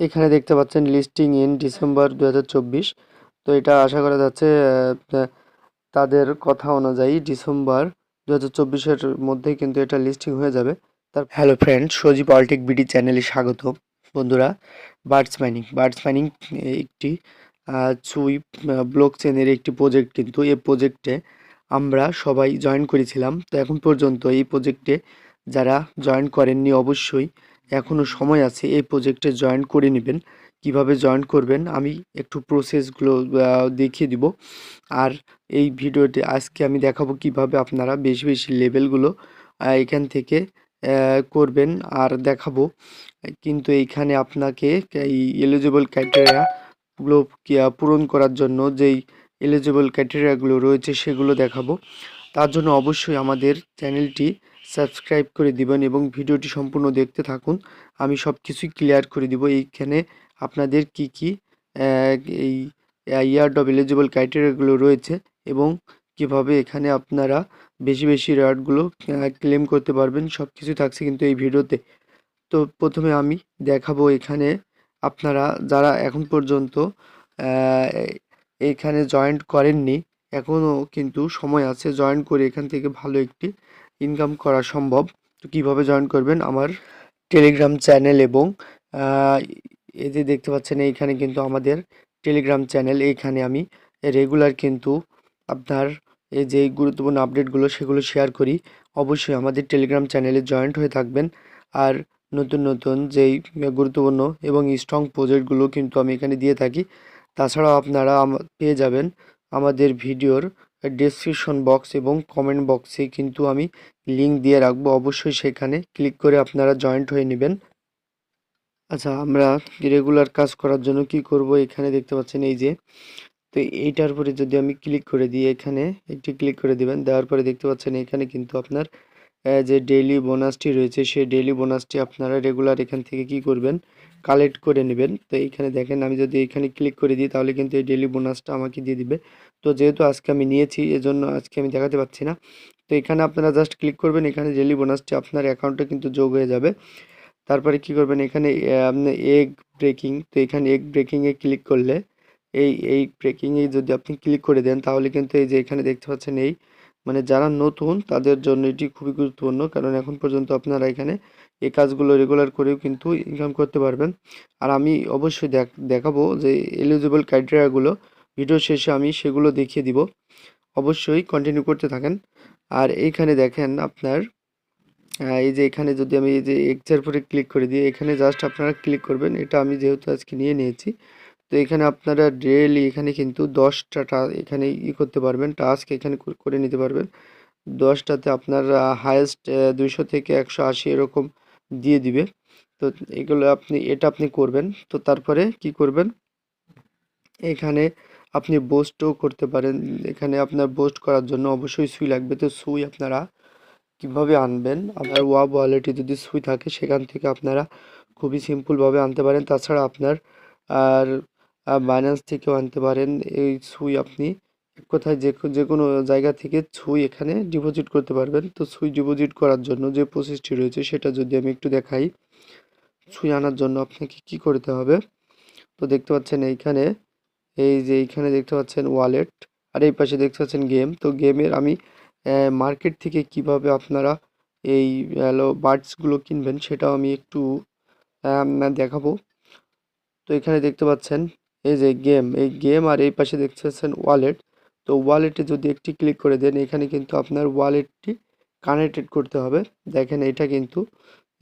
এখানে দেখতে পাচ্ছেন লিস্টিং ইন ডিসেম্বর দু হাজার চব্বিশ। তো এটা আশা করা যাচ্ছে তাদের কথা অনুযায়ী ডিসেম্বর দু হাজার মধ্যেই কিন্তু এটা লিস্টিং হয়ে যাবে। তার hello friend Sajib Alltech BD চ্যানেলে স্বাগত। বন্ধুরা বার্ডস মাইনিং বার্ডস মাইনিং একটি সুই ব্লক চেনের একটি প্রজেক্ট কিন্তু এই প্রজেক্টে আমরা সবাই জয়েন করেছিলাম। তো এখন পর্যন্ত এই প্রজেক্টে যারা জয়েন করেননি অবশ্যই এখনও সময় আছে, এই প্রজেক্টে জয়েন করে নেবেন। কীভাবে জয়েন করবেন, আমি একটু প্রসেসগুলো দেখিয়ে দিব। আর এই ভিডিওতে আজকে আমি দেখাবো কীভাবে আপনারা বেশি বেশি লেভেলগুলো এখান থেকে করবেন আর দেখাবো। কিন্তু এইখানে আপনাকে এই এলিজিবল ক্রাইটেরিয়াগুলো পূরণ করার জন্য যেই এলিজিবল ক্রাইটেরিয়াগুলো রয়েছে সেগুলো দেখাবো। তার জন্য অবশ্যই আমাদের চ্যানেলটি সাবস্ক্রাইব করে দিবেন এবং ভিডিওটি সম্পূর্ণ দেখতে থাকুন। আমি সব কিছুই ক্লিয়ার করে দিব। এইখানে আপনাদের কি কি এই ইয়ার্ড অফ এলিজিবল ক্রাইটেরিয়াগুলো রয়েছে এবং কীভাবে এখানে আপনারা বেশি বেশি রেওয়ার্ডগুলো ক্লেম করতে পারবেন সব কিছু থাকছে কিন্তু এই ভিডিওতে। তো প্রথমে আমি দেখাবো এখানে আপনারা যারা এখন পর্যন্ত এখানে জয়েন্ট করেননি এখনও কিন্তু সময় আছে। জয়েন করে এখান থেকে ভালো একটি ইনকাম করা সম্ভব, তো কীভাবে জয়েন করবেন আমার টেলিগ্রাম চ্যানেল এবং এই যে দেখতে পাচ্ছেন এইখানে কিন্তু আমাদের টেলিগ্রাম চ্যানেল এইখানে আমি রেগুলার কিন্তু আপনার এই যে গুরুত্বপূর্ণ আপডেটগুলো সেগুলো শেয়ার করি। অবশ্যই আমাদের টেলিগ্রাম চ্যানেলে জয়েন্ট হয়ে থাকবেন। আর নতুন নতুন যেই গুরুত্বপূর্ণ এবং স্ট্রং প্রজেক্টগুলো কিন্তু আমি এখানে দিয়ে থাকি। তাছাড়াও আপনারা পেয়ে যাবেন আমাদের ভিডিওর ডেসক্রিপশন বক্স এবং কমেন্ট বক্সে কিন্তু আমি লিংক দিয়ে রাখব। অবশ্যই সেখানে ক্লিক করে আপনারা জয়েন্ট হয়ে নেবেন। আচ্ছা আমরা রেগুলার কাজ করার জন্য কি করব? এখানে দেখতে পাচ্ছেন এই যে, তো এইটার উপরে যদি আমি ক্লিক করে দিই, এখানে একটি ক্লিক করে দিবেন। দেওয়ার পরে দেখতে পাচ্ছেন এখানে কিন্তু আপনার যে ডেইলি বোনাসটি রয়েছে, সেই ডেইলি বোনাসটি আপনারা রেগুলার এখান থেকে কি করবেন? কালেক্ট করে নেবেন। তো এইখানে দেখেন আমি যদি এখানে ক্লিক করে দিই তাহলে কিন্তু এই ডেইলি বোনাসটা আমাকে দিয়ে দিবে। তো যেহেতু আজকে আমি নিয়েছি এজন্য আজকে আমি দেখাতে পাচ্ছি না। তো এখানে আপনারা জাস্ট ক্লিক করবেন, এখানে ডেইলি বোনাসটি আপনার অ্যাকাউন্টে কিন্তু যোগ হয়ে যাবে। তারপরে কি করবেন? এখানে আপনি এগ ব্রেকিং তো এখানে এগ ব্রেকিংয়ে ক্লিক করলে এই এই ব্রেকিংয়ে যদি আপনি ক্লিক করে দেন তাহলে কিন্তু এই যে এখানে দেখতে পাচ্ছেন এই মানে যারা নতুন তাদের জন্য এটি খুবই গুরুত্বপূর্ণ। কারণ এখন পর্যন্ত আপনারা এখানে এই কাজগুলো রেগুলার করেও কিন্তু ইনকাম করতে পারবেন। আর আমি অবশ্যই দেখ, দেখাবো যে এলিজিবল ক্রাইটেরিয়াগুলো ভিডিও শেষে আমি সেগুলো দেখিয়ে দিব। অবশ্যই কন্টিনিউ করতে থাকেন। আর এইখানে দেখেন আপনার এই যে এখানে যদি আমি এই যে এক্সের পরে ক্লিক করে দিই, এখানে জাস্ট আপনারা ক্লিক করবেন। এটা আমি যেহেতু আজকে নিয়ে নিয়েছি, তো এখানে আপনারা ডেলি এখানে কিন্তু দশটা টা- এখানে ই করতে পারবেন টাস্ক এখানে করে নিতে পারবেন। দশটাতে আপনার হায়েস্ট দুইশো থেকে একশো আশি এরকম দিয়ে দিবে। তো এগুলো আপনি, এটা আপনি করবেন। তো তারপরে কি করবেন? এখানে আপনি বোস্টও করতে পারেন। এখানে আপনার বোস্ট করার জন্য অবশ্যই সুই লাগবে। তো সুই আপনারা কীভাবে আনবেন? আপনার ওয়াব ওয়ালেটে যদি সুই থাকে, সেখান থেকে আপনারা খুবই সিম্পলভাবে আনতে পারেন। তাছাড়া আপনার আর বাইন্যান্স থেকেও আনতে পারেন। এই সুই আপনি কথায় যে যে কোনো জায়গা থেকে সুই এখানে ডিপোজিট করতে পারবেন। তো সুই ডিপোজিট করার জন্য যে প্রসেসটি রয়েছে সেটা যদি আমি একটু দেখাই। সুই আনার জন্য আপনাকে কি করতে হবে? তো দেখতে পাচ্ছেন এইখানে, এই যে এইখানে দেখতে পাচ্ছেন ওয়ালেট আর এই পাশে দেখতে পাচ্ছেন গেম তো গেমের আমি মার্কেট থেকে কীভাবে আপনারা এই, হ্যালো বার্ডসগুলো কিনবেন সেটাও আমি একটু দেখাবো। তো এখানে দেখতে পাচ্ছেন, এই যে গেম এই গেম আর এই পাশে দেখতে পাচ্ছেন ওয়ালেট তো ওয়ালেটে যদি একটি ক্লিক করে দেন, এখানে কিন্তু আপনার ওয়ালেটটি কানেক্টেড করতে হবে। দেখেন এটা কিন্তু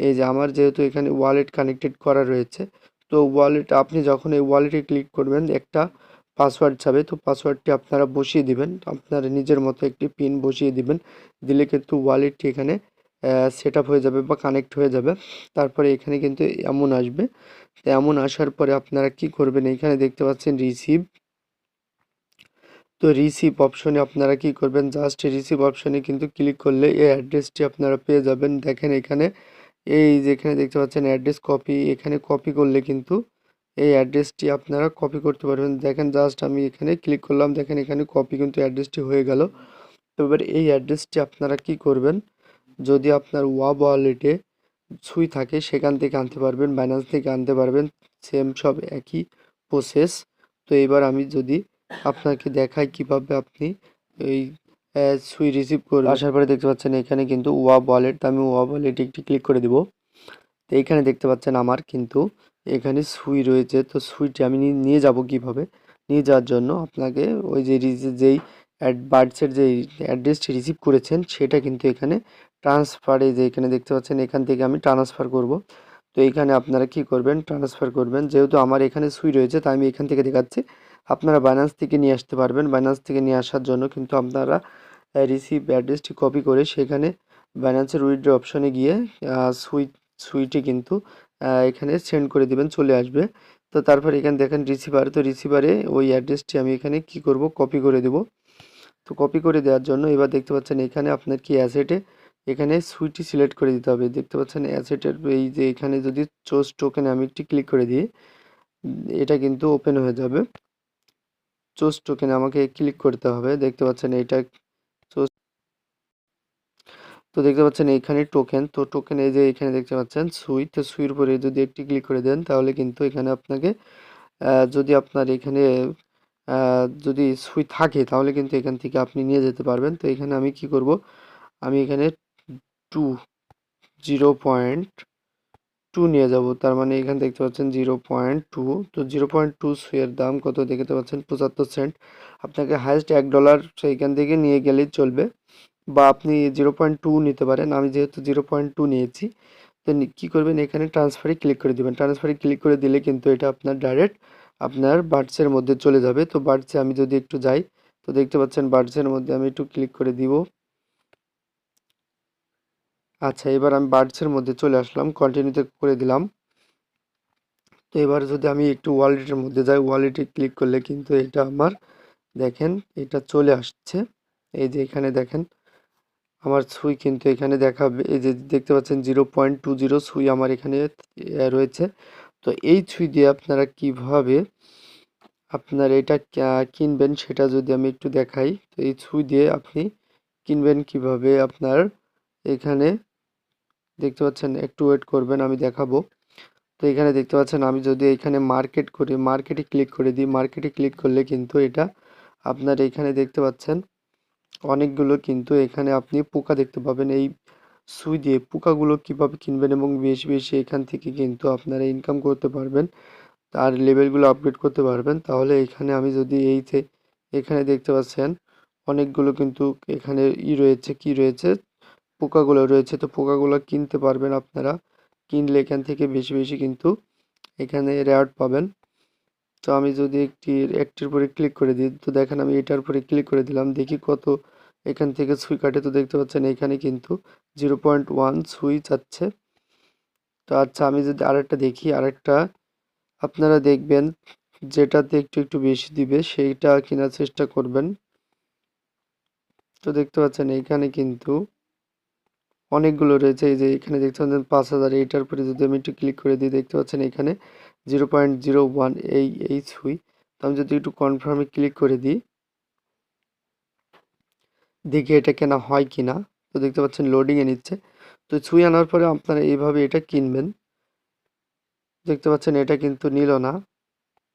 এই যে আমার যেহেতু এখানে ওয়ালেট কানেক্টেড করা রয়েছে, তো ওয়ালেট আপনি যখন এই ওয়ালেটে ক্লিক করবেন, একটা পাসওয়ার্ড যাবে তো পাসওয়ার্ডটি আপনারা বসিয়ে দিবেন। আপনার নিজের মতো একটি পিন বসিয়ে দিবেন, দিলে কিন্তু ওয়ালেটটি এখানে সেট হয়ে যাবে বা কানেক্ট হয়ে যাবে। তারপরে এখানে কিন্তু এমন আসবে। এমন আসার পরে আপনারা কি করবেন? এখানে দেখতে পাচ্ছেন রিসিভ তো রিসিভ অপশনে আপনারা কি করবেন? জাস্ট রিসিভ অপশনে কিন্তু ক্লিক করলে এই অ্যাড্রেসটি আপনারা পেয়ে যাবেন। দেখেন এখানে এই যেখানে দেখতে পাচ্ছেন অ্যাড্রেস কপি এখানে কপি করলে কিন্তু এই অ্যাড্রেসটি আপনারা কপি করতে পারবেন। দেখেন জাস্ট আমি এখানে ক্লিক করলাম, দেখেন এখানে কপি কিন্তু অ্যাড্রেসটি হয়ে গেল। তো এবার এই অ্যাড্রেসটি আপনারা কি করবেন? যদি আপনার ওয়াব ওয়ালেটে সুই থাকে, সেখান থেকে আনতে পারবেন বাইন্যান্স থেকে আনতে পারবেন সেম সব একই প্রসেস তো এবার আমি যদি আপনাকে দেখাই কীভাবে আপনি এই সুই রিসিভ করবেন। আসার পরে দেখতে পাচ্ছেন এখানে কিন্তু ওয়া ওয়ালেট আমি ওয়া ওয়ালেটে একটি ক্লিক করে দিব। তো এইখানে দেখতে পাচ্ছেন আমার কিন্তু এখানে সুই রয়েছে। তো সুইটি আমি নিয়ে যাব কীভাবে? নিয়ে যাওয়ার জন্য আপনাকে ওই যে যেই বার্ডসের যে অ্যাড্রেসটি রিসিভ করেছেন, সেটা কিন্তু এখানে ট্রান্সফারে যে এখানে দেখতে পাচ্ছেন, এখান থেকে আমি ট্রান্সফার করব। তো এখানে আপনারা কি করবেন? ট্রান্সফার করবেন। যেহেতু আমার এখানে সুই রয়েছে তাই আমি এখান থেকে দেখাচ্ছি। আপনারা বাইন্যান্স থেকে নিয়ে আসতে পারবেন। বাইন্যান্স থেকে নিয়ে আসার জন্য কিন্তু আপনারা রিসিভ অ্যাড্রেসটি কপি করে সেখানে বাইন্যান্সের উইথড্র অপশনে গিয়ে সুই সুইটি কিন্তু এখানে সেন্ড করে দিবেন, চলে আসবে। তো তারপর এখানে দেখেন রিসিভার তো রিসিভারে ওই অ্যাড্রেসটি আমি এখানে কি করব? কপি করে দেব। তো কপি করে দেওয়ার জন্য এবার দেখতে পাচ্ছেন এখানে আপনার কি অ্যাসেটে এখানে সুইটি সিলেক্ট করে দিতে হবে। দেখতে পাচ্ছেন অ্যাসেটের এই যে এখানে যদি চোজ টোকেনে আমি একটি ক্লিক করে দিই এটা কিন্তু ওপেন হয়ে যাবে। চোজ টোকেনে আমাকে ক্লিক করতে হবে। দেখতে পাচ্ছেন এইটা চোজ তো দেখতে পাচ্ছেন এইখানে টোকেন তো টোকেন এই যে এখানে দেখতে পাচ্ছেন সুই, তো সুইয়ের উপরে যদি একটি ক্লিক করে দেন, তাহলে কিন্তু এখানে আপনাকে যদি আপনার এখানে যদি সুই থাকে, তাহলে কিন্তু এখান থেকে আপনি নিয়ে যেতে পারবেন। তো এখানে আমি কি করব? আমি এখানে টু জিরো পয়েন্ট টু নিয়ে যাব। তার মানে এখানে দেখতে পাচ্ছেন জিরো পয়েন্ট টু তো জিরো পয়েন্ট টু সুয়ের দাম কত দেখতে পাচ্ছেন? পঁচাত্তর সেন্ট আপনাকে হায়েস্ট এক ডলার সেইখান থেকে নিয়ে গেলেই চলবে। বা আপনি জিরো পয়েন্ট টু নিতে পারেন। আমি যেহেতু জিরো পয়েন্ট টু নিয়েছি, তো কী করবেন? এখানে ট্রান্সফারে ক্লিক করে দিবেন। ট্রান্সফারে ক্লিক করে দিলে কিন্তু এটা আপনার ডাইরেক্ট আপনার বার্ডসের মধ্যে চলে যাবে। তো বার্ডসে আমি যদি একটু যাই, তো দেখতে পাচ্ছেন বার্ডসের মধ্যে আমি একটু ক্লিক করে দিব। আচ্ছা এবার আমি বার্ডসের মধ্যে চলে আসলাম কন্টিনিউতে করে দিলাম। তো এবার যদি আমি একটু ওয়ালেটের মধ্যে যাই, ওয়ালেটে ক্লিক করলে কিন্তু এটা আমার, দেখেন এটা চলে আসছে। এই যে এখানে দেখেন, আমার সুই কিন্তু এখানে দেখাবে, এই যে দেখতে পাচ্ছেন জিরো পয়েন্ট টু জিরো সুই আমার এখানে রয়েছে। তো এই সুই দিয়ে আপনারা কীভাবে আপনার এটা কিনবেন সেটা যদি আমি একটু দেখাই, তো এই সুই দিয়ে আপনি কিনবেন কীভাবে আপনার এখানে দেখতে পাচ্ছেন, একটু ওয়েট করবেন, আমি দেখাবো। তো এখানে দেখতে পাচ্ছেন, আমি যদি এখানে মার্কেট করি মার্কেটে ক্লিক করে দিই মার্কেটে ক্লিক করলে কিন্তু এটা আপনার এখানে দেখতে পাচ্ছেন, অনেকগুলো কিন্তু এখানে আপনি পোকা দেখতে পাবেন। এই সুই দিয়ে পোকাগুলো কীভাবে কিনবেন এবং বেশি বেশি এখান থেকে কিন্তু আপনারা ইনকাম করতে পারবেন, তার লেভেলগুলো আপগ্রেড করতে পারবেন। তাহলে এখানে আমি যদি এই যে এখানে দেখতে পাচ্ছেন, অনেকগুলো কিন্তু এখানে ই রয়েছে, কি রয়েছে? পোকাগুলো রয়েছে, তো পোকাগুলো কিনতে পারবেন আপনারা। কিনলে এখান থেকে বেশি বেশি কিন্তু এখানে রেওয়ার্ড পাবেন। তো আমি যদি একটি, একটির উপরে ক্লিক করে দিই, তো দেখেন আমি এটার উপরে ক্লিক করে দিলাম, দেখি কত এখান থেকে সুই কাটে, তো দেখতে পাচ্ছেন এখানে কিন্তু জিরো পয়েন্ট ওয়ান সুই যাচ্ছে। তো আচ্ছা আমি যদি আরেকটা দেখি, আরেকটা, আপনারা দেখবেন যেটাতে একটু একটু বেশি দিবে, সেইটা কেনার চেষ্টা করবেন। তো দেখতে পাচ্ছেন এখানে কিন্তু অনেকগুলো রয়েছে। এই যে এখানে দেখতে পাচ্ছেন পাঁচ হাজার এইটার উপরে যদি আমি একটু ক্লিক করে দিই, দেখতে পাচ্ছেন এখানে জিরো পয়েন্ট জিরো ওয়ান এই এই সুই তো আমি যদি একটু কনফার্মে ক্লিক করে দিই, দেখি এটা কেনা হয় কি না তো দেখতে পাচ্ছেন লোডিংয়ে নিচ্ছে। তো সুই আনার পরে আপনারা এইভাবে এটা কিনবেন। দেখতে পাচ্ছেন এটা কিন্তু নিল না।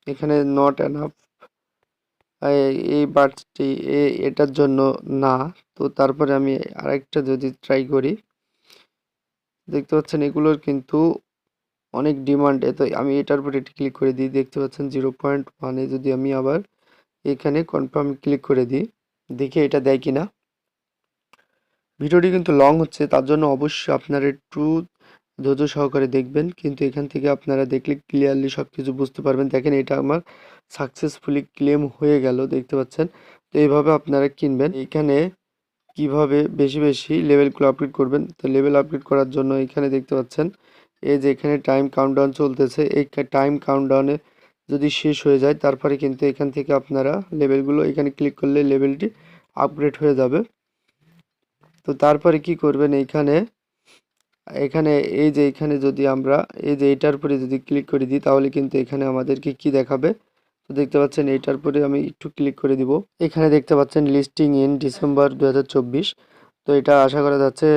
এখানে নট এনাফ এই বার্ডসটি এটার জন্য না। তো তারপরে আমি আরেকটা যদি ট্রাই করি দেখতে পাচ্ছেন এগুলোর কিন্তু অনেক ডিমান্ড। এত আমি এটার উপরে ক্লিক করে দিই। দেখতে পাচ্ছেন জিরো পয়েন্ট ওয়ানে যদি আমি আবার এখানে কনফার্ম ক্লিক করে দিই, দেখে এটা দেয় কিনা। ভিডিওটি কিন্তু লং হচ্ছে, তার জন্য অবশ্যই আপনারা একটু ধৈর্য সহকারে দেখবেন। কিন্তু এখান থেকে আপনারা দেখলে ক্লিয়ারলি সব কিছু বুঝতে পারবেন। দেখেন এটা আমার সাকসেসফুলি ক্লেম হয়ে গেল, দেখতে পাচ্ছেন। তো এইভাবে আপনারা কিনবেন। এখানে কীভাবে বেশি বেশি লেভেলগুলো আপডেট করবেন? তো লেভেল আপডেট করার জন্য এখানে দেখতে পাচ্ছেন, এই যে এখানে টাইম কাউন্টডাউন চলতেছে, এই টাইম কাউন্টডাউনে যদি শেষ হয়ে যায়, তারপরে কিন্তু এখান থেকে আপনারা লেভেলগুলো এখানে ক্লিক করলে লেভেলটি আপগ্রেড হয়ে যাবে। তো তারপরে কি করবেন এইখানে এখানে এই যে এখানে যদি আমরা, এই যে এটার উপরে যদি ক্লিক করে দিই, তাহলে কিন্তু এখানে আমাদেরকে কি দেখাবে? তো দেখতে পাচ্ছেন এইটার পরে আমি একটু ক্লিক করে দিব। এখানে দেখতে পাচ্ছেন লিস্টিং ইন ডিসেম্বর দু হাজার চব্বিশ। তো এটা আশা করা যাচ্ছে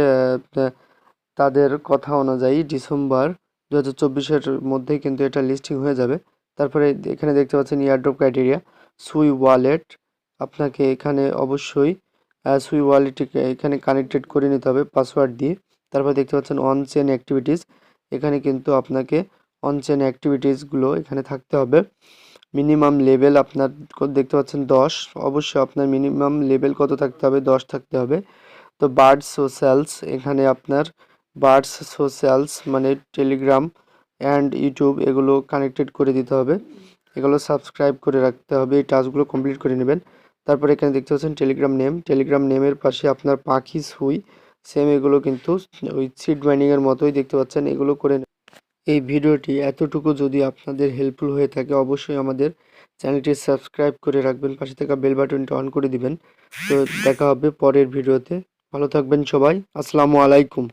তাদের কথা অনুযায়ী ডিসেম্বর দু হাজার চব্বিশের মধ্যেই কিন্তু এটা লিস্টিং হয়ে যাবে। তারপরে এখানে দেখতে পাচ্ছেন ইয়ারড্রপ ক্রাইটেরিয়া সুই ওয়ালেট আপনাকে এখানে অবশ্যই সুই ওয়ালেটটিকে এখানে কানেক্টেড করে নিতে হবে পাসওয়ার্ড দিয়ে। তারপরে দেখতে পাচ্ছেন অন চেন অ্যাক্টিভিটিস এখানে কিন্তু আপনাকে অন চেন অ্যাক্টিভিটিসগুলো এখানে থাকতে হবে। মিনিমাম লেভেল আপনার দেখতে পাচ্ছেন দশ। অবশ্যই আপনার মিনিমাম লেভেল কত থাকতে হবে? দশ থাকতে হবে। তো বার্ডস সোশ্যালস এখানে আপনার বার্ডস সোশ্যালস মানে টেলিগ্রাম অ্যান্ড ইউটিউব এগুলো কানেক্টেড করে দিতে হবে। এগুলো সাবস্ক্রাইব করে রাখতে হবে। এই টাস্কগুলো কমপ্লিট করে নেবেন। তারপরে এখানে দেখতে পাচ্ছেন টেলিগ্রাম নেম। টেলিগ্রাম নেমের পাশে আপনার পাখি সুই। সেম এগুলো কিন্তু ওই সিড মাইনিংয়ের মতোই দেখতে পাচ্ছেন। এগুলো করে এই ভিডিওটি এতটুকু যদি আপনাদের হেল্পফুল হয়ে থাকে, অবশ্যই আমাদের চ্যানেলটি সাবস্ক্রাইব করে রাখবেন, পাশে থাকা বেল বাটনটি অন করে দিবেন। তো দেখা হবে পরের ভিডিওতে। ভালো থাকবেন সবাই। আসসালামু আলাইকুম।